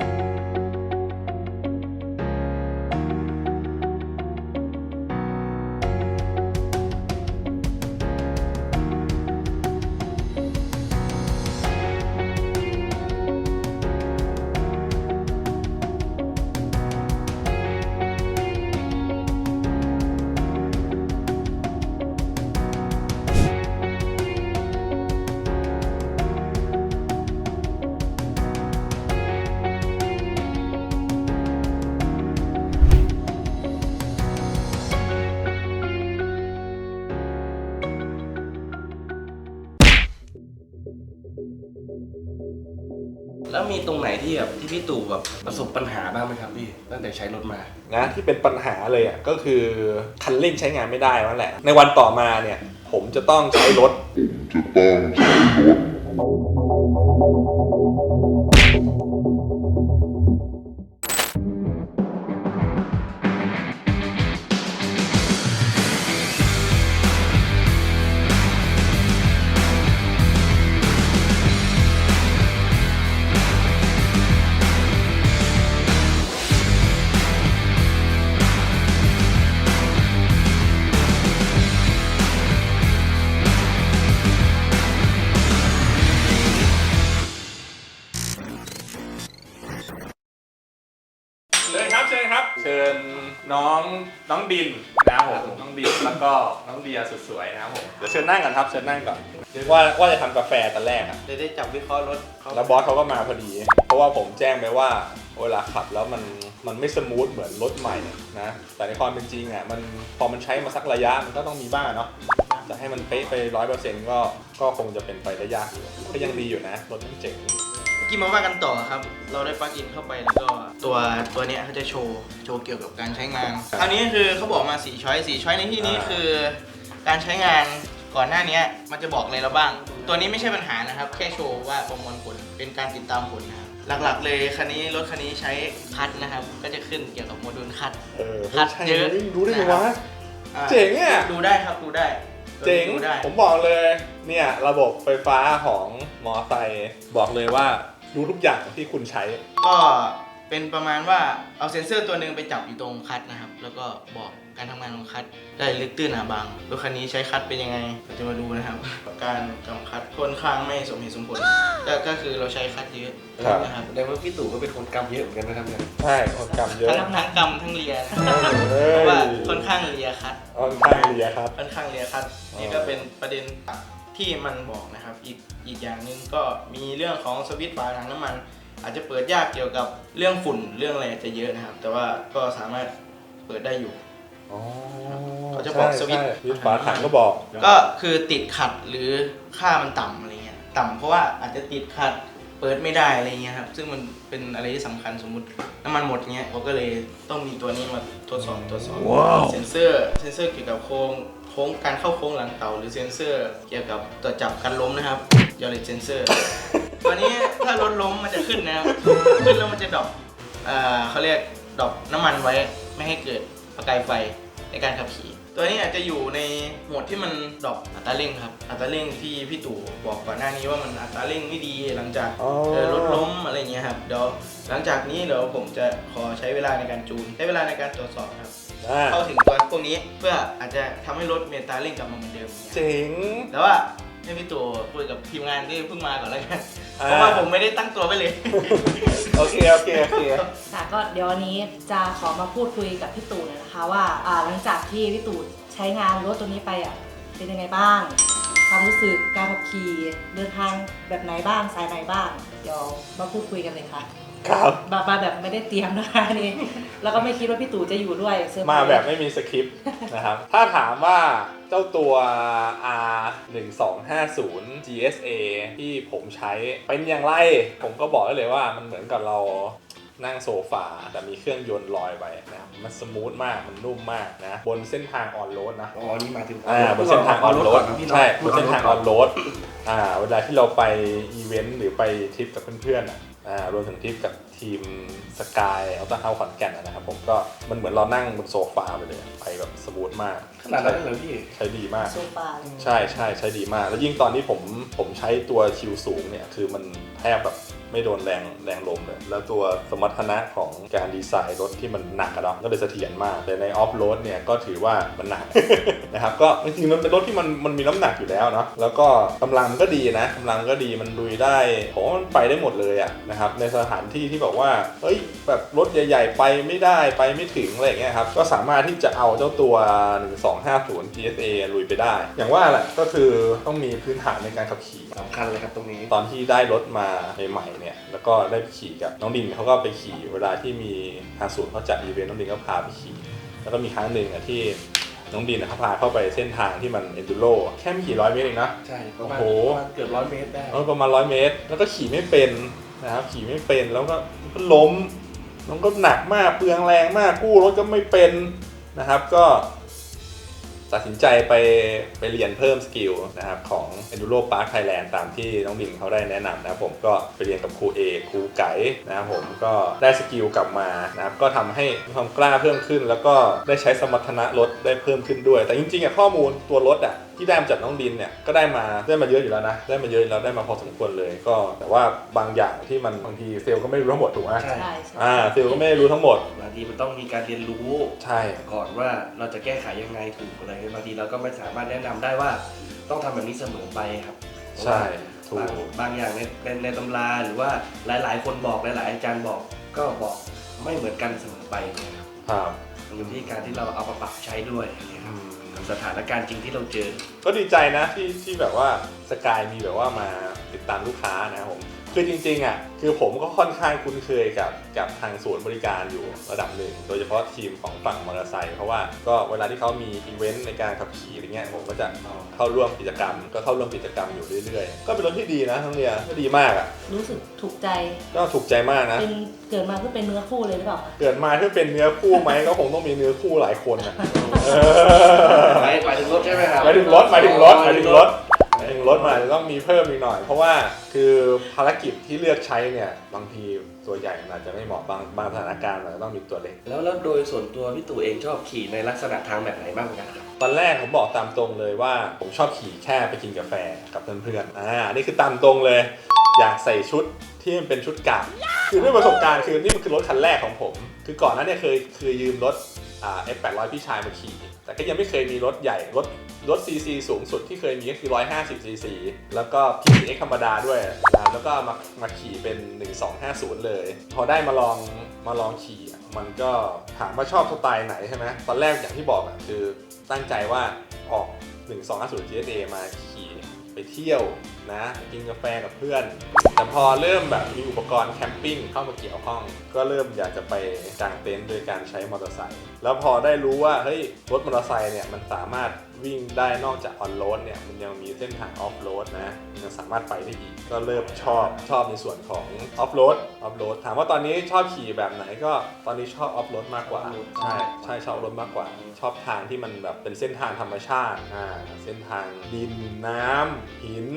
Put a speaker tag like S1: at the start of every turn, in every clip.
S1: you แล้วมีตรงไหนที่แบบที่พี่ตู่แบบประสบปัญหาบ้างไหมครับพี่ตั้งแต่ใช้รถมา
S2: นะที่เป็นปัญหาเลยอะก็คือคันเร่งใช้งานไม่ได้นั่นแหละ ในวันต่อมาเนี่ย ผมจะต้องใช้รถ จะต้องใช้รถ ดินนะครับผมน้องดินแล้วก็น้องเดียสุดสวยนะครับผมเดี๋ยวเชิญนั่งก่อนครับเชิญนั่งก่อนว่าว่าจะทำกาแฟตอนแรกอะ
S3: จะได้จับวิเคราะห์รถเขา
S2: แล้วบอสเขาก็มาพอดี เพราะว่าผมแจ้งไปว่าเวลาขับแล้วมันมันไม่สมูทเหมือนรถใหม่นะแต่ในความเป็นจริงอะมันพอมันใช้มาสักระยะมันก็ต้องมีบ้างเนาะจะให้มันเป๊ะไปร้อยเปอร์เซ็นต์ก็ก็คงจะเป็นไปได้ยากอยู่ก็ยังดีอยู่นะรถมันเจ๋ง
S3: เมื่อกี้มาว่ากันต่อครับ เราได้ปลั๊กอินเข้าไปแล้วก็ตัวตัวเนี้ยเขาจะโชว์โชว์เกี่ยวกับการใช้งานคราวนี้คือเขาบอกมาสี่ช้อยสี่ช้อยในที่นี้
S2: อ่า
S3: คือ การใช้งานก่อนหน้านี้มันจะบอกอะไรเราบ้าง ตัวนี้ไม่ใช่ปัญหานะครับ แค่โชว์ว่าประมวลผลเป็นการติดตามผลนะครับหลักๆ เลยคันนี้รถคันนี้ใช้คัทนะครับ ก็จะขึ้นเกี่ยวกับโมดูลคัท
S2: เออ
S3: คัด
S2: ใช่
S3: เยอะ
S2: รู้ได้ไงวะ
S3: อ่า
S2: เจ๋งอะ
S3: ดูได้ครับดูได้
S2: เจ๋ง
S3: ดูได้
S2: ผมบอกเลย เนี่ยระบบไฟฟ้าของมอไซค์บอกเลยว่ารู้ทุกอย่างที่คุณใช้
S3: ก็ เป็นประมาณว่าเอาเซ็นเซอร์ตัวหนึ่งไปจับอยู่ตรงคัทนะครับ แล้วก็บอกการทำงานของคัทได้ลึกตื้นหนาบางรถคันนี้ใช้คัทเป็นยังไงเราจะมาดูนะครับ การกำคัดค่อนข้างไม่สมเหตุสมผลก็ก็คือเราใช้คัทเยอะ
S2: ครับ
S3: นะครับ
S1: แสดงว่าพี่ตู่ก็เป็นคนกำเยอะเหมือนกันนะครับเนี่ย
S2: ใช่คนกำเยอะ
S3: ทั้งทั้งกำทั้งเลียนะ
S2: เฮ้
S3: เพ
S2: ย
S3: ราะว่าค่อนข้างเลียคัท
S2: ค่อนข้างเลียครับ
S3: ค่อนข้างเลียคัท
S2: อ๋อ
S3: นี่ก็เป็นประเด็นที่มันบอกนะครับ อีกอีกอย่างหนึ่งก็มีเรื่องของสวิตช์ฝาถังน้ำมัน อาจจะเปิดยากเกี่ยวกับเรื่องฝุ่นเรื่องอะไรจะเยอะนะครับ แต่ว่าก็สามารถเปิดได้อยู่
S2: อ๋อ
S3: เขาจะบอกสวิตช์
S2: ใช่สวิตช์ฝาถังก็บอก
S3: ก็คือติดขัดหรือค่ามันต่ำอะไรเงี้ยต่ำเพราะว่าอาจจะติดขัดเปิดไม่ได้อะไรเงี้ยครับซึ่งมันเป็นอะไรที่สำคัญสมมุติน้ำมันหมดเงี้ยเขาก็เลยต้องมีตัวนี้มาทดสอบตรวจสอบเซนเซอร์เซนเซอร์เกี่ยวกับโค้งโค้งการเข้าโค้งหลังเต่าหรือเซนเซอร์ เกี่ยวกับตรวจจับการล้มนะครับยอริเซนเซอร์ ตัวนี้ถ้ารถล้มมันจะขึ้นนะครับ ขึ้นแล้วมันจะดรอปเอ่อเขาเรียกดรอปน้ำมันไว้ไม่ให้เกิดประกายไฟในการขับขี่ ตัวนี้อาจจะอยู่ในโหมดที่มันดรอปอัตราเร่งครับ อัตราเร่งที่พี่ตู่บอกก่อนหน้านี้ว่ามันอัตราเร่งไม่ดีหลังจาก
S2: อ๋อ
S3: เออรถล้มอะไรเงี้ยครับ เดี๋ยวหลังจากนี้เดี๋ยวผมจะขอใช้เวลาในการจูน ใช้เวลาในการตรวจสอบครับ
S2: อ่า
S3: เข้าถึงตัวพวกนี้เพื่ออาจจะทำให้รถมีอัตราเร่งกลับมาเหมือนเดิม
S2: เจ๋ง
S3: แต่ว่าให้พี่ตู่คุยกับทีมงานที่เพิ่งมาก่อนแล้วกัน
S2: อ่า
S3: เพราะว่าผมไม่ได้ตั้งตัวไว้เลย
S2: โอเค โอเค โอเค
S4: ค่ะก็เดี๋ยววันนี้จะขอมาพูดคุยกับพี่ตู่หน่อยนะคะว่าอ่าหลังจากที่พี่ตู่ใช้งานรถตัวนี้ไปอะเป็นยังไงบ้าง ความรู้สึกการขับขี่เดินทางแบบไหนบ้างสายไหนบ้าง เดี๋ยวมาพูดคุยกันเลยค่ะ
S2: ครับ
S4: มามาแบบไม่ได้เตรียมนะคะนี่แล้วก็ไม่คิดว่าพี่ตู่จะอยู่ด้วยเซอร์ไพร
S2: มา
S4: ส์
S2: แบบไม่มีสคริปต์นะครับ ถ้าถามว่า เจ้าตัว R 1 2 5 0 GSA ที่ผมใช้เป็นอย่างไร ผมก็บอกได้เลยว่ามันเหมือนกับเรานั่งโซฟาแต่มีเครื่องยนต์ลอยไปนะครับมันสมูทมากมันนุ่มมากนะ บนเส้นทางออนโรดนะ
S1: อ๋อนี่มาถึง
S2: อ่าบนเส้นทางออนโรด
S1: ก่ะพี่เนาะ
S2: ใช่บนเส้นทางออนโรดอ่าเวลาที่เราไปอีเวนต์หรือไปทริปกับเพื่อนๆอะอ่ารวมถึงทริปกับ ทีมสกายเอาตาเฮาขอนแก่นอะนะครับผมก็มันเหมือนเรานั่งบนโซฟาไปเลยอะไปแบบสมูทมาก
S1: ขนาดนั้นเลยเหรอพี่
S2: ใช้ดีมาก
S4: โซฟาเลย
S2: ใช่ใช่ใช้ดีมาก แล้วยิ่งตอนที่ผมผมใช้ตัวชิวสูงเนี่ยคือมันแทบแบบ ไม่โดนแรงแรงลมเลยแล้วตัวสมรรถนะของการดีไซน์รถที่มันหนักอะเนาะก็เลยเสถียรมาก แต่ในออฟโรดเนี่ยก็ถือว่ามันหนัก นะครับก็จริงๆมันเป็นรถที่มันมันมีน้ำหนักอยู่แล้วเนาะแล้วก็กำลังก็ดีนะกำลังก็ดีมันลุยได้ผมว่ามันไปได้หมดเลยอะนะครับในสถานที่ที่บอกว่าเฮ้ย แบบรถใหญ่ ๆ ไปไม่ได้ไปไม่ถึงอะไรอย่างเงี้ยครับก็สามารถที่จะเอาเจ้าตัว 1250 GSA ลุยไปได้ อย่างว่าแหละก็คือต้องมีพื้นฐานในการขับขี่
S1: สำคัญเลยครับตรงนี้
S2: ตอนที่ได้รถมาใหม่ๆเนี่ยแล้วก็ได้ไปขี่กับน้องดินเขาก็ไปขี่เวลาที่มีทางศูนย์เขาจัดอีเวนต์น้องดินก็พาไปขี่ แล้วก็มีครั้งหนึ่งอะที่น้องดินอะเขาพาเข้าไปเส้นทางที่มันเอนดูโรแค่ไม่กี่ร้อยเมตรเองนะ
S1: ใช่ประมาณ
S2: โอ้โห
S1: ประมาณเกือบร้อยเมตรได้
S2: เออประมาณร้อยเมตร แล้วก็ขี่ไม่เป็นนะครับขี่ไม่เป็นแล้วก็ก็ล้ม มันก็หนักมากเปลืองแรงมากกู้รถก็ไม่เป็นนะครับก็ตัดสินใจไปไปเรียนเพิ่มสกิลนะครับของ Enduro Park Thailand ตามที่น้องดินเขาได้แนะนำนะผมก็ไปเรียนกับครูเอครูไก่นะครับผมก็ได้สกิลกลับมานะครับก็ทำให้มีความกล้าเพิ่มขึ้น แล้วก็ได้ใช้สมรรถนะรถได้เพิ่มขึ้นด้วย แต่จริงๆอะข้อมูลตัวรถอะ ที่ได้มาจากน้องดินเนี่ยก็ได้มาได้มาเยอะอยู่แล้วนะ ได้มาเยอะแล้วได้มาพอสมควรเลยก็ แต่ว่าบางอย่างที่มันบางทีเซลล์ก็ไม่รู้ทั้งหมดถูกไหม
S1: ใช่
S4: ใช่ใช่
S2: อ่าเซลล์ก็ไม่ได้รู้ทั้งหมด
S1: บางทีมันต้องมีการเรียนรู้
S2: ใช่
S1: ก่อนว่าเราจะแก้ไขยังไงถูกอะไรบางทีเราก็ไม่สามารถแนะนำได้ว่าต้องทำแบบนี้เสมอไปครับ
S2: ใช่ถูก
S1: บางบางอย่างในในในตำราหรือว่าหลาย ๆ คนบอกหลาย ๆ อาจารย์บอกก็บอกไม่เหมือนกันเสมอไปนะครับ
S2: ครับ
S1: มันอยู่ที่การที่เราเอามาปรับใช้ด้วยอย่างเงี้ยครับกับ สถานการณ์จริงที่เราเจอ
S2: ก็ดีใจนะที่ที่แบบว่าสกายมีแบบว่ามาติดตามลูกค้านะครับผม คือจริงๆอะคือผมก็ค่อนข้างคุ้นเคยกับกับทางศูนย์บริการอยู่ระดับหนึ่ง โดยเฉพาะทีมของฝั่งมอเตอร์ไซค์เพราะว่าก็เวลาที่เขามีอีเวนต์ในการขับขี่อะไรเงี้ยผมก็จะเข้าร่วมกิจกรรม ก็เข้าร่วมกิจกรรมอยู่เรื่อยๆ ก็เป็นรถที่ดีนะทั้งเรียก็ดีมากอะ
S4: รู้สึกถูกใจ
S2: ก็ถูกใจมากนะ
S4: เป็นเกิดมาเพื่อเป็นเนื้อคู่เลยหรือเปล่าคะ
S2: เกิดมาเพื่อเป็นเนื้อคู่ไหมก็คงต้องมีเนื้อคู่หลายคนนะเออ
S1: หมายหมายถึงรถใช่ไหมครับ
S2: หมายถึงรถหมายถึงรถหมายถึงรถ หมายถึงรถมาจะต้องมีเพิ่มอีกหน่อย เพราะว่าคือภารกิจที่เลือกใช้เนี่ยบางทีตัวใหญ่มันอาจจะไม่เหมาะบางบางสถานการณ์มันจะต้องมีตัวเล็ก
S1: แล้วแล้วโดยส่วนตัวพี่ตู่เองชอบขี่ในลักษณะทางแบบไหนบ้างกันครับ
S2: ตอนแรกผมบอกตามตรงเลยว่าผมชอบขี่แค่ไปกินกาแฟกับเพื่อนๆอ่านี่คือตามตรงเลย อยากใส่ชุดที่มันเป็นชุดกะคือด้วยประสบการณ์คือนี่มันคือรถคันแรกของผม คือก่อนหนั้นเนี่ยเคยเคยยืมรถอ่า F800 พี่ชายมาขี่ แต่ก็ยังไม่เคยมีรถใหญ่ รถรถซีซีสูงสุดที่เคยมีก็คือ 150ซีซีแล้วก็ PCX ธรรมดาด้วยนะแล้วก็มามาขี่เป็น 1250 เลย พอได้มาลองมาลองขี่อะมันก็ถามว่าชอบสไตล์ไหนใช่ไหมตอนแรกอย่างที่บอกอะคือตั้งใจว่าออก 1250 GSA มาขี่ไปเที่ยว นะกินกาแฟกับเพื่อน แต่พอเริ่มแบบมีอุปกรณ์แคมปิ้งเข้ามาเกี่ยวข้อง ก็เริ่มอยากจะไปกางเต็นท์โดยการใช้มอเตอร์ไซค์แล้วพอได้รู้ว่าเฮ้ยรถมอเตอร์ไซค์เนี่ยมันสามารถวิ่งได้นอกจากออนโรดเนี่ยมันยังมีเส้นทางออฟโรดนะมันยังสามารถไปได้อีก ก็เริ่มชอบชอบในส่วนของออฟโรดออฟโรดถามว่าตอนนี้ชอบขี่แบบไหนก็ตอนนี้ชอบออฟโรดมากกว่า ใช่ใช่ชอบออฟโรดมากกว่า ชอบทางที่มันแบบเป็นเส้นทางธรรมชาติอ่าเส้นทางดินน้ำหิน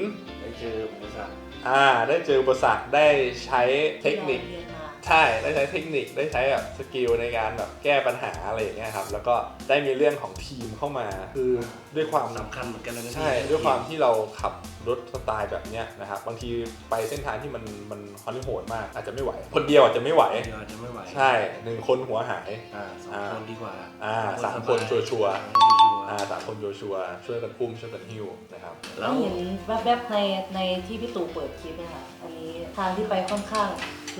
S1: เจออุปสรรค
S2: อ่าได้เจออุปสรรคได้ใช้เทคนิค
S4: ที่ราเรียนมา
S2: ใช่ได้ใช้เทคนิคได้ใช้แบบสกิลในการแบบแก้ปัญหาอะไรอย่างเงี้ยครับแล้วก็ได้มีเรื่องของทีมเข้ามาคือด้วยความ
S1: สำคัญเหมือนกันเลยนะ
S2: ใช่ด้วยความที่เราขับรถสไตล์แบบเนี้ยนะครับบางทีไปเส้นทางที่มันมันฮอนโหดมากอาจจะไม่ไหว คนเดียวอาจจะไม่ไหว
S1: เดี๋ยวอาจจะไม่ไหว
S2: ใช่หนึ่งคนหัวหาย
S1: อ่าสองคนดีกว่า
S2: อ่าสามคน
S1: สบย
S2: ชัวร์
S1: สามคนชัวร์
S2: อ่าสามคนโยชัวร์ช่วยกันพุ่มช่วยกันหิ้วนะครับ
S1: แล้
S4: ก็
S1: ว
S4: เห็นแวบๆในในที่พี่ตู่เปิดคลิปเนะคะอันนี้ทางที่ไปค่อนข้าง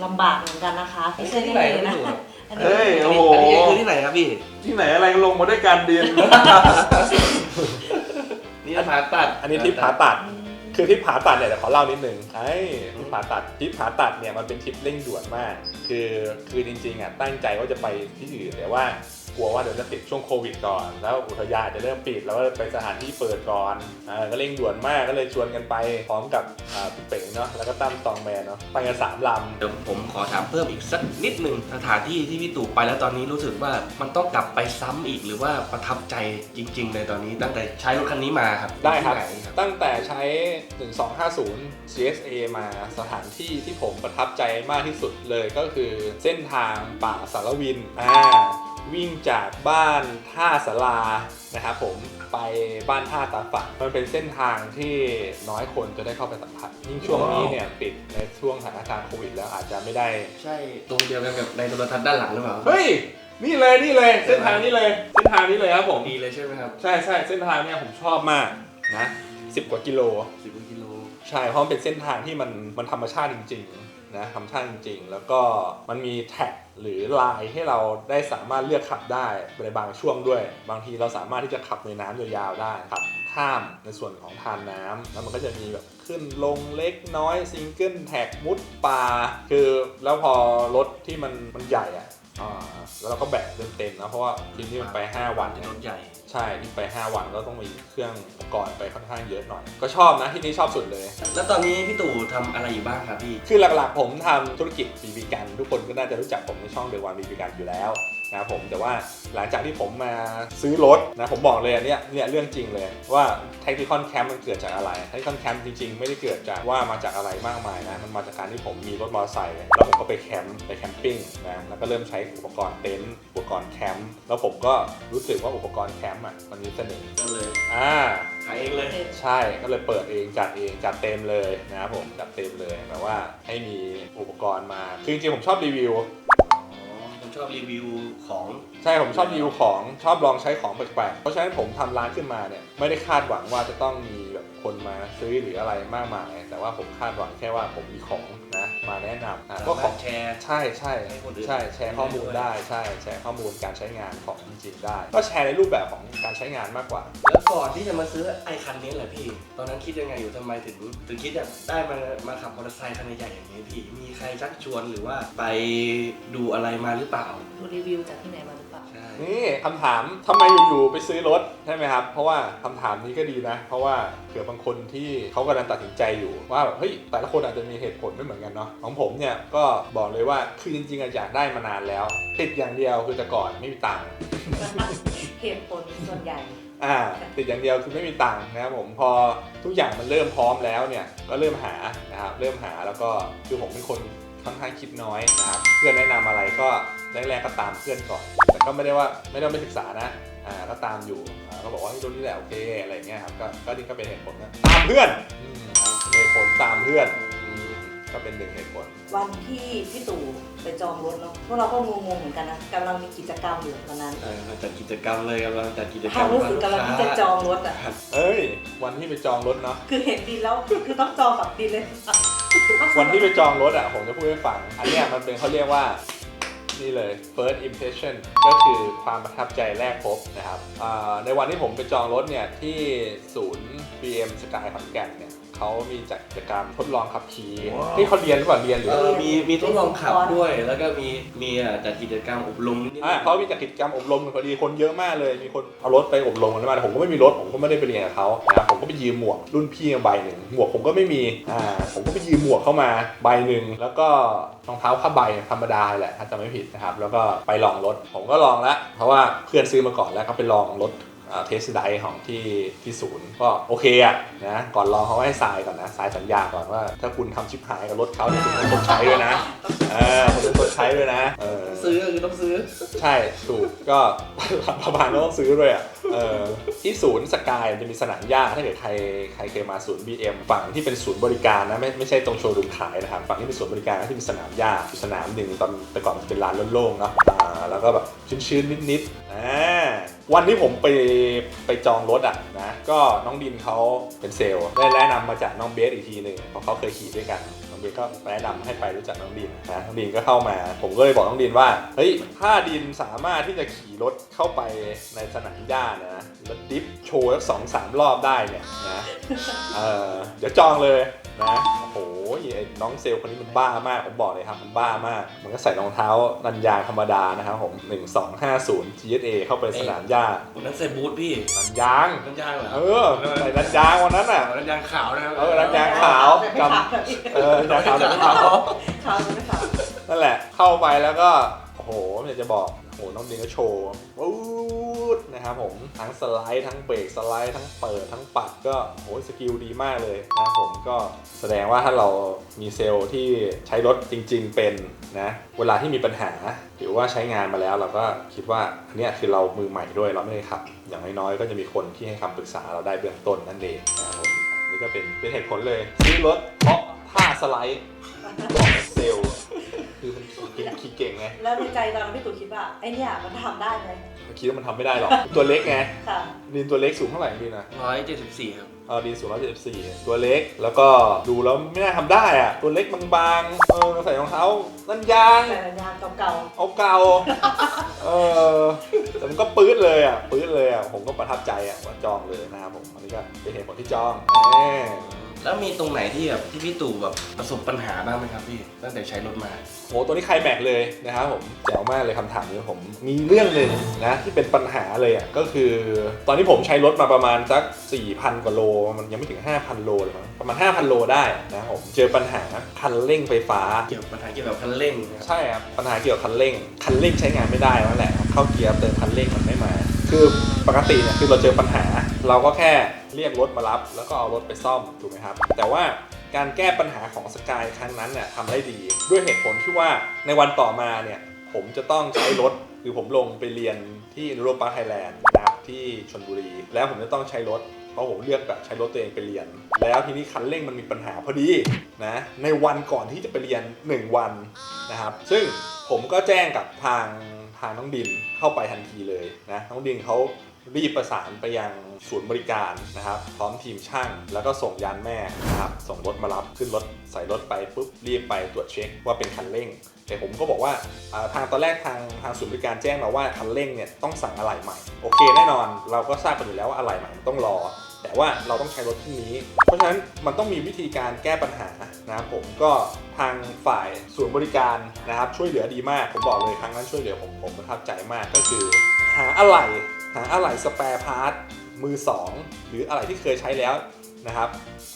S4: ลำบากเหมือนกันนะคะ
S1: ไม่ใช่ที่ไหนครับพี่ตู่ครับ
S4: อันนี้
S2: เฮ้ย
S1: อัน
S2: โอ้
S1: นี้
S2: โห
S1: อันนี้คือที่ไหนครับพี่
S2: ที่ไหนอะไรลงมาด้วยการดิน
S1: นี่ผาตัด
S2: อันนี้ทริปผาตัด
S4: อืม
S2: คือทริปผาตัดเนี่ยเดี๋ยวขอเล่านิดนึงไอ้ทริปผาตัดทริปผาตัดเนี่ยมันเป็นทริปเร่งด่วนมาก คือคือจริงๆอะตั้งใจว่าจะไปที่อื่นแต่ว่า กลัวว่าเดี๋ยวจะติดช่วงโควิดก่อน แล้วอุทยานจะเริ่มปิดแล้วก็ไปสถานที่เปิดก่อนอ่าก็เร่งด่วนมากก็เลยชวนกันไปพร้อมกับอ่าพี่เป๋งเนาะแล้วก็ตั้มตองแมนเนาะไปกันสามลำ
S1: เดี๋ยวผมขอถามเพิ่มอีกสักนิดหนึ่งสถานที่ที่พี่ตู่ไปแล้วตอนนี้รู้สึกว่ามันต้องกลับไปซ้ำอีกหรือว่าประทับใจจริง ๆ ในตอนนี้ตั้งแต่ใช้รถคันนี้มาครับ
S2: ได้ครับ
S1: ที่หนครับ
S2: ตั้งแต่ใช้ 1250 CSA มาสถานที่ที่ผมประทับใจมากที่สุดเลยก็คือเส้นทางป่าสารวิน อ่า วิ่งจากบ้านท่าสารานะครับผมไปบ้านท่าตาฝักมันเป็นเส้นทางที่น้อยคนจะได้เข้าไปสัมผัสยิ่งช่วงนี้เนี่ยปิดในช่วงสถานการณ์โควิดแล้วอาจจะไม่ได้
S1: ใช่ตรงเดียวกันกับในโทรทัศน์ด้านหลังหรือเปล่า
S2: เฮ้ย นี่เลยนี่เลยเส้นทางนี้เลยเส้นทางนี้เลยครับผม
S1: ดีเลยใช่ไหมครับ
S2: ใช่ใช่เส้นทางเนี่ยผมชอบมากนะสิบกว่ากิโล
S1: สิบกิโล
S2: ใช่เพราะมันเป็นเส้นทางที่มันมันธรรมชาติจริง ๆ นะธรรมชาติจริง ๆ แล้วก็มันมีแท็กหรือลายให้เราได้สามารถเลือกขับได้ในบางช่วงด้วย บางทีเราสามารถที่จะขับในน้ำยาวๆได้ขับข้ามในส่วนของทานน้ำแล้วมันก็จะมีแบบขึ้นลงเล็กน้อยซิงเกิลแท็กมุดป่าคือแล้วพอรถที่มันมันใหญ่อะอ่าแล้วเราก็แบกเต็มๆนะเพราะว่าทีมที่มันไป 5 วัน
S1: เป็น
S2: เนี่ย
S1: รถใหญ่
S2: ใช่ที่ไป 5 วันก็ต้องมีเครื่องอุปกรณ์ไปค่อนข้างเยอะหน่อย ก็ชอบนะที่นี่ชอบสุดเลย
S1: แล้วตอนนี้พี่ตู่ทำอะไรอยู่บ้างครับพี่
S2: คือหลักๆ ผมทำธุรกิจบีบีกัน ทุกคนก็น่าจะรู้จักผมในช่องเดวันบีบีกันอยู่แล้ว นะครับผมแต่ว่าหลังจากที่ผมมาซื้อรถนะผมบอกเลยอันเนี้ยเนี่ยเรื่องจริงเลยว่าแท็กติคอนแคมป์มันเกิดจากอะไรแท็กติคอนแคมป์จริง ๆ ไม่ได้เกิดจากว่ามาจากอะไรมากมายนะมันมาจากการที่ผมมีรถมอเตอร์ไซค์แล้วผมก็ไปแคมป์ไปแคมปิ้งนะแล้วก็เริ่มใช้อุปกรณ์เต็นท์อุปกรณ์แคมป์แล้วผมก็รู้สึกว่าอุปกรณ์แคมป์อะมันมีเสน่ห์
S1: ก็เลย
S2: อ่า
S1: ขายเองเลย
S2: ใช่ก็เลยเปิดเองจัดเองจัดเต็มเลยนะครับผมจัดเต็มเลยแบบว่าให้มีอุปกรณ์มาคือจริงๆผมชอบรีวิว
S1: อ๋อผม ชอบรีวิวของ
S2: ใช่ผมชอบรีวิวของชอบลองใช้ของแปลกๆเพราะฉะนั้นผมทำร้านขึ้นมาเนี่ยไม่ได้คาดหวังว่าจะต้องมีแบบคนมาซื้อหรืออะไรมากมาย แต่ว่าผมคาดหวังแค่ว่าผมมีของ มาแนะนำอะก็
S1: ก็
S2: ข
S1: ข
S2: อ
S1: องงแชร์
S2: ใช่ใช่
S1: ให้คนอื่น
S2: ใช่แชร์ข้อมูล
S1: ได้ด้วย
S2: ได้ใช่แชร์ข้อมูลการใช้งานของจริงๆได้ ก็แชร์ในรูปแบบของการใช้งานมากกว่า
S1: แล้วก่อนที่จะมาซื้อไอคันนี้แหละพี่ ตอนนั้นคิดยังไงอยู่ทำไมถึง ถึงคิดจะได้มามาขับมอเตอร์ไซค์คันใหญ่ๆอย่างนี้พี่ มีใครชักชวนหรือว่าไปดูอะไรมาหรือเปล่า
S4: ดูรีวิวจากที่ไหนมาหรือเปล่า
S1: ใช่
S2: นี่คำถามทำไมอยู่ๆไปซื้อรถใช่ไหมครับ เพราะว่าคำถามนี้ก็ดีนะ เพราะว่าเผื่อบางคนที่เขากำลังตัดสินใจอยู่ว่าแบบเฮ้ยแต่ละคนอาจจะมีเหตุผลไม่เหมือนกันเนาะของผมเนี่ยก็บอกเลยว่าคือจริงๆอะอยากได้มานานแล้วติดอย่างเดียวคือแต่ก่อนไม่มีตังค์
S4: เหตุผลส่วนใหญ่
S2: อ่าติดอย่างเดียวคือไม่มีตังค์นะครับผมพอทุกอย่างมันเริ่มพร้อมแล้วเนี่ยก็เริ่มหานะครับเริ่มหาแล้วก็คือผมเป็นคน ค่อนข้างคิดน้อยนะครับเพื่อนแนะนำอะไรก็แรกๆก็ตามเพื่อนก่อน แต่ก็ไม่ได้ว่าไม่ได้ไม่ศึกษานะอ่าก็ตามอยู่อ่าก็บอกว่าเฮ้ยรถนี่แหละโอเคอะไรอย่างเงี้ยครับก็ก็นี่ก็เป็นเหตุผลนะตามเพื่อนอืมเหตุผลตามเพื่อนอืมก็เป็นหนึ่งเหตุผล
S4: วันที่พี่ตู่ไปจองรถเนาะพวกเราก็งงๆเหมือนกันนะกำลังมีกิจกรรมอยู่วันนั้น
S1: เออจัดกิจกรรมเลยกำลังจัดกิจกร
S4: ถ้าร
S1: ม
S4: รู้สึกกำลังที่จะจองรถอะ
S2: เอ้ย วันที่ไปจองรถเนาะ
S4: คือเห็นดินแล้วคือต้องจองกับดินเลย
S2: วันที่ไปจองรถอะ ผมจะพูดให้ฟัง อันเนี้ยมันเป็นเขาเรียกว่า นี่เลย first impression ก็คือความประทับใจแรกพบนะครับ ในวันที่ผมไปจองรถเนี่ย ที่ศูนย์ BM Sky ขอนแก่นเนี่ย เขามีจัดกิจกรรมทดลองขับขี่ที่เขาเรียนหรือเปล่าเรียนหรือ
S1: เออมีมีทดลองขับด้วย แล้วก็มีมีอะจัดกิจกรรมอบรมนิดๆ
S2: อ่าเขามีจัดกิจกรรมอบรมกันพอดีคนเยอะมากเลย มีคนเอารถไปอบรมกันมาแต่ผมก็ไม่มีรถผมก็ไม่ได้ไปเรียนกับเขานะครับผมก็ไปยืมหมวกรุ่นพี่มาใบหนึ่งหมวกผมก็ไม่มีอ่าผมก็ไปยืมหมวกเข้ามาใบหนึ่งแล้วก็รองเท้าผ้าใบธรรมดาแหละถ้าจำไม่ผิดนะครับแล้วก็ไปลองรถผมก็ลองแล้วเพราะว่าเพื่อนซื้อมาก่อนแล้วก็ไปลองรถ เทสไดของที่ที่ศูนย์ก็โอเคอะนะก่อนลองเขาก็ให้ทรายก่อนนะทรายสัญญาก่อนว่า ถ้าคุณทำชิบหายกับรถเขาเนี่ยคุณต้องชดใช้ด้วยนะเออคุณต้องชดใช้ด้วยนะเออ
S1: ซื้อก็คือต้องซื้อ
S2: ใช่ถูกก็ประมาณว่าต้องซื้อด้วยอะเออที่ศูนย์สกายจะมีสนามหญ้าถ้าเกิดใครใครเคยมาศูนย์ BM ฝั่งที่เป็นศูนย์บริการนะไม่ไม่ใช่ตรงโชว์รูมขายนะครับฝั่งที่เป็นศูนย์บริการก็ที่มีสนามหญ้าอยู่สนามหนึ่งตอนแต่ก่อนมันเป็นลานโล่งๆเนาะอ่าแล้วก็แบบชื้นๆนิดๆอ่า วันที่ผมไปไปจองรถอะนะก็น้องดินเขาเป็นเซลล์ได้แนะนำมาจากน้องเบสอีกทีหนึ่งเพราะเขาเคยขี่ด้วยกันน้องดินก็แนะนำให้ไปรู้จักน้องดินนะน้องดินก็เข้ามา ผมก็เลยบอกน้องดินว่าเฮ้ยถ้าดินสามารถที่จะขี่รถเข้าไปในสนามหญ้านะแล้วดิฟโชว์สักสองสามรอบได้เนี่ยนะเออเดี๋ยวจองเลยนะโอ้โห ไอ้น้องเซลล์คนนี้มันบ้ามากผมบอกเลยครับมันบ้ามาก มันก็ใส่รองเท้านันยางธรรมดานะครับผม1250 GSA เข้าไปสนามหญ้า
S1: วันนั้นใส่บูทพี่
S2: นันยาง
S1: นันยางเหรอ
S2: เออใส่นันยางวันนั้นอะ
S1: นันยางขาวนะครับ
S2: เออนันยางขาวกับเออนันยางขาวนันยางขาว
S4: ขาวไม่ขาว
S2: นั่นแหละเข้าไปแล้วก็โอ้โหไม่อยากจะบอก โอ้โหน้องดินก็โชว์วูดนะครับผมทั้งสไลด์ทั้งเบรกสไลด์ทั้งเปิดทั้งปัดก็โหสกิลดีมากเลยนะครับผมก็แสดงว่าถ้าเรามีเซลล์ที่ใช้รถจริง ๆ เป็นนะเวลาที่มีปัญหาหรือว่าใช้งานมาแล้วเราก็คิดว่าอันเนี้ยคือเรามือใหม่ด้วยเราไม่ได้ขับ อย่างน้อยๆก็จะมีคนที่ให้คำปรึกษาเราได้เบื้องต้นนั่นเองนะครับผมนี่ก็เป็นเป็นเหตุผลเลยซื้อรถเพราะท่าสไลด์ของเซลล์คือมัน ขี่เก่งไง
S4: แล้วในใจตอนนั้นพี่ตู่คิดว่าไอเนี่ยมันทำได้ไหม
S2: คิดว่ามันทำไม่ได้หรอก ตัวเล็กไง
S4: ค่ะ
S2: ดินตัวเล็กสูงเท่าไหร่ดินนะ
S1: ร้อยเจ็ดสิบสี่ครับ
S2: เออดินสูง174ตัวเล็กแล้วก็ดูแล้วไม่น่าทำได้อะตัวเล็กบางๆเออใส่รองเท้านั่นยาง
S4: แต่ยางเก่า
S2: เอาเก่าเออแต่มันก็ปื๊ดเลยอะปื๊ดเลยอะผมก็ประทับใจอะว่าจองเลยนะครับผมอันนี้ก็เป็นเหตุผลที่จองแหม
S1: แล้วมีตรงไหนที่แบบที่พี่ตู่แบบประสบปัญหาบ้างไหมครับพี่ตั้งแต่ใช้รถมา
S2: โหตัวนี้ใครแม็กเลยนะครับผมแจ๋วมากเลยคำถามนี้ผมมีเรื่องหนึ่งนะที่เป็นปัญหาเลยอะก็คือ ตอนที่ผมใช้รถมาประมาณสัก4,000กว่าโลมันยังไม่ถึง 5,000 โลเลยมั้ง ประมาณ 5,000 โลได้นะครับผมเจอปัญหาคันเร่งไฟฟ้า
S1: เกี่ยวกับปัญหาเกี่ยวกับคันเร่งนะครับ
S2: ใช่ครับปัญหาเกี่ยวกับคันเร่ง คันเร่งใช้งานไม่ได้นั่นแหละเข้าเกียร์เติมคันเร่งมันไม่มา คือปกติเนี่ยคือเราเจอปัญหา เราก็แค่เรียกรถมารับ แล้วก็เอารถไปซ่อมถูกไหมครับ แต่ว่าการแก้ปัญหาของสกายครั้งนั้นเนี่ยทำได้ดี ด้วยเหตุผลที่ว่าในวันต่อมาเนี่ยผมจะต้องใช้รถคือผมลงไปเรียนที่โรปาไทยแลนด์นะครับที่ชลบุรี แล้วผมจะต้องใช้รถ เพราะผมเลือกแบบใช้รถตัวเองไปเรียน แล้วทีนี้คันเร่งมันมีปัญหาพอดีนะในวันก่อนที่จะไปเรียน 1 วันนะครับ ซึ่งผมก็แจ้งกับทางทางน้องดินเข้าไปทันทีเลยนะน้องดินเขารีบประสานไปยังศูนย์บริการนะครับ พร้อมทีมช่าง แล้วก็ส่งยานแม่นะครับ ส่งรถมารับขึ้นรถใส่รถไปปุ๊บรีบไปตรวจเช็คว่าเป็นคันเร่ง แต่ผมก็บอกว่าทางตอนแรกทางทางศูนย์บริการแจ้งมาว่าคันเร่งเนี่ยต้องสั่งอะไหล่ใหม่ โอเคแน่นอนเราก็ทราบกันอยู่แล้วว่าอะไหล่ใหม่มันต้องรอ แต่ว่าเราต้องใช้รถที่นี้ เพราะฉะนั้นมันต้องมีวิธีการแก้ปัญหานะครับผมก็ทางฝ่ายศูนย์บริการนะครับช่วยเหลือดีมากผมบอกเลยครั้งนั้นช่วยเหลือผมผมประทับใจมากก็คือ หาอะไหล่หาอะไหล่สแปร์พาร์ทมือ 2 หรืออะไหล่ที่เคยใช้แล้ว นะครับ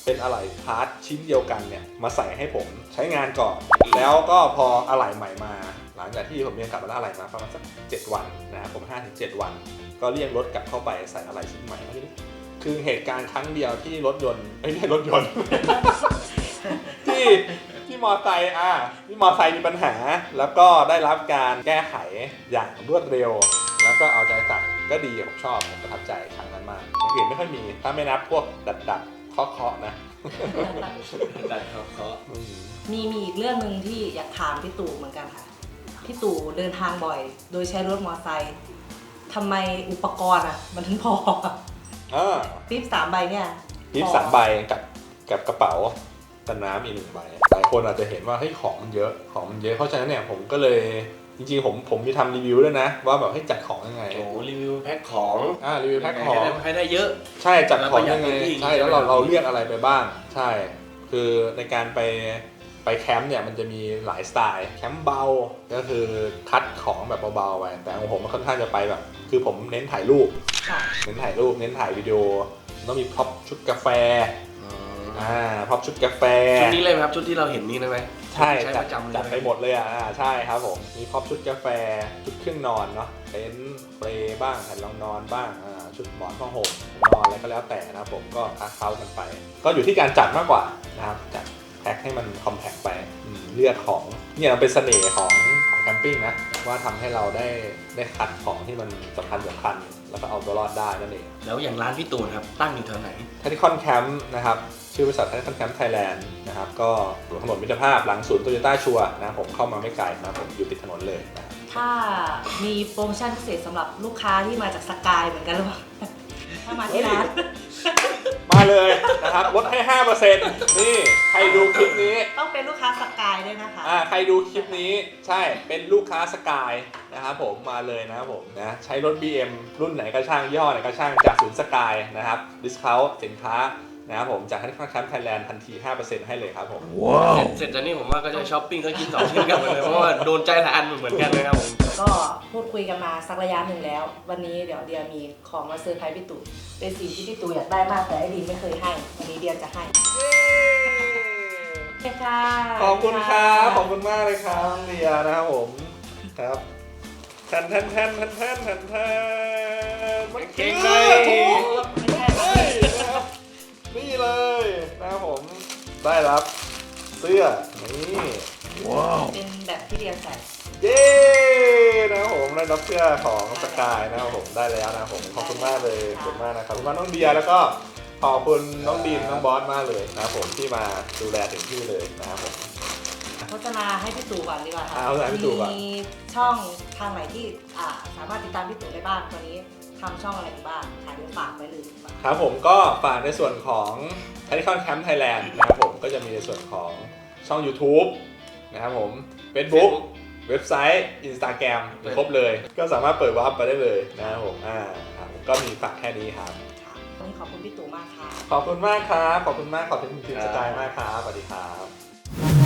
S2: เป็นอะไหล่พาร์ทชิ้นเดียวกันเนี่ยมาใส่ให้ผมใช้งานก่อน แล้วก็พออะไหล่ใหม่มา หลังจากที่ผมเรียนกลับมาแล้วอะไหล่มาประมาณสัก7วันนะครับผม5ถึง7วัน ก็เรียกรถกลับเข้าไปใส่อะไหล่ชิ้นใหม่คือเหตุการณ์ครั้งเดียวที่รถยนต์ไม่ใช่รถยนต์ ที่ที่มอไซค์อะที่มอไซค์มีปัญหา แล้วก็ได้รับการแก้ไขอย่างรวดเร็ว แล้วก็เอาใจใส่ก็ดีผมชอบผมประทับใจครั้งนั้นมากอย่างอื่นไม่ค่อยมีถ้าไม่นับพวกดัดดัด เคาะเคาะๆนะ
S1: ดันเขาเขา
S2: อืม
S4: มีมีอีกเรื่องหนึ่งที่อยากถามพี่ตู่เหมือนกันค่ะ พี่ตู่เดินทางบ่อย โดยใช้รถมอเตอร์ไซค์ทำไมอุปกรณ์อะ มันถึงพอ
S2: อ่า
S4: ปิ๊บสามใบเนี่ย
S2: ยิบสามใบกับกับกระเป๋ากันน้ำอีกหนึ่งใบหลายคนอาจจะเห็นว่าเฮ้ยของมันเยอะของมันเยอะเพราะฉะนั้นเนี่ยผมก็เลย จริงๆผมผมมีทำรีวิวด้วยนะ ว่าแบบให้จัดของยังไง
S1: โอ้โหรีวิวแพ็คของ
S2: อ่ารีวิวแพ็คของ
S1: ให้ได้ให้ได้เยอะ
S2: ใช่จัดของยังไง
S1: แล้วประหยัดพื้นที่
S2: ใช่แล้วเราเราเรียกอะไรไปบ้าง ใช่ คือในการไปไปแคมป์เนี่ยมันจะมีหลายสไตล์แคมป์เบาก็คือคัดของแบบเบาๆไปแต่ของผมมันค่อนข้างจะไปแบบ คือผมเน้นถ่ายรูป
S4: ค่ะ
S2: เน้นถ่ายรูปเน้นถ่ายวิดีโอต้องมีพร็อพชุดกาแฟอ่าพร็อพชุดกาแฟ
S1: ชุดนี้เลยไหมครับชุดที่เราเห็นนี่ได้ไหม
S2: ใช่
S1: ใช้
S2: จั
S1: ป
S2: ด
S1: ระจำเลย
S2: จัดไปหมดเลยอะอ่าใช่ครับผม มีพร็อพชุดกาแฟชุดเครื่องนอนเนาะเต็นท์เปลบ้างแผ่นรองนอนบ้างอ่าชุดหมอนผ้าห่มนอนอะไรก็แล้วแต่นะครับผมก็ค้าเข้ากันไป ก็อยู่ที่การจัดมากกว่านะครับจัดแพ็คให้มันคอมแพคไปอืมเลือกของเนี่ยมันเป็นเสน่ห์ของของแคมปิ้งนะว่าทำให้เราได้ได้คัดของที่มันสำคัญสำคัญ แล้วก็เอาตัวรอดได้นั่นเอง
S1: แล้วอย่างร้านพี่ตูนครับตั้งอยู่แถวไหน
S2: ทาริคอนแคมป์นะครับชื่อบริษัททาริคอนแคมป์ไทยแลนด์นะครับก็อยู่ถนนมิตรภาพหลังศูนย์โตโยต้าชัวนะครับผมเข้ามาไม่ไกลนะครับผมอยู่ติดถนนเลยนะครับ
S4: ถ้ามีโปรโมชั่นพิเศษสำหรับลูกค้าที่มาจากสกายเหมือนกันหรือเปล่าถ้ามาที่ร้าน
S2: มาเลยนะครับลดให้ 5%นี่ใครดูคลิปนี้
S4: ต้องเป็นลูกค้าสกายด้วยนะคะ
S2: อ่าใครดูคลิปนี้ใช่เป็นลูกค้าสกายนะครับผมมาเลยนะครับผมนะใช้รถ BM รุ่นไหนก็ช่างยี่ห้อไหนก็ช่างจากศูนย์สกายนะครับดิสคาวสินค้า นะครับผมจากทาริคอนแคมป์ไทยแลนด์ทันที 5%ให้เลยครับผม
S1: เสร็จเสร็จจากนี้ผมว่าก็จะช้อปปิ้งก็กินสองชิ้นกลับมาเลยเพราะว่าโดนใจหลายอันเหมือนกันเลยครับผม
S4: ก็พูดคุยกันมาสักระยะหนึ่งแล้ว วันนี้เดี๋ยวเดียมีของมาเซอร์ไพรส์พี่ตู่เป็นสิ่งที่พี่ตู่อยากได้มากแต่ไอ้ดินไม่เคยให้ วันนี้เดียจะให้โอเคค่ะ
S2: ขอบคุณครับขอบคุณมากเลยครับเรียนะครับผมครับแทนแทนแทนแทนแทนแทนแทนมัน
S1: เก่
S2: คื
S1: ง
S2: อ
S1: เลย
S2: ถูก
S4: ไม่ใช่
S2: เฮ้ยนะครับ นี่เลยนะครับผมได้รับเสื้อนี่ว้าว
S4: เป็นแบบที่เรียนใส่
S2: เย้นะครับผมได้รับเสื้อของสกายนะครับผมได้แล้วนะครับผมขอบคุณมากเลยขอบคุณมากนะครับขอบคุณมากน้องเดียแล้วก็ขอบคุณน้องดีนน้องบอสมากเลยนะครับผมที่มาดูแลถึงที่เลยนะครับผม
S4: โฆษณาให้พี่ตู่ก่อนดีกว่าค่ะ
S2: อ่าโฆษณาให้พี่ตู่ก่อน
S4: มีช่องทางไหนที่อ่าสามารถติดตามพี่ตู่ได้บ้างตอนนี้ ทำช่องอะไรอยู่บ้างขายเดี๋ยวฝากไว้เลยดีกว่า
S2: ครับผมก็ฝากในส่วนของ t ท l คอนแคมป์ไทยแลนด์นะครับผมก็จะมีในส่วนของช่อง YouTube นะครับผม Facebook เว็บไซต์ Instagram ครบเลย ก็สามารถเปิดวาร์ปไปได้เลยนะครับผมอ่าครับผมก็มีฝากแค่นี้ครับ
S4: ค่ะวันนี้ขอบคุณพี่ตู่มากค่ะ
S2: ขอบคุณมากครับ ขอบคุณมากขอบคุณทีมสกายมากครับสวัสดีครับ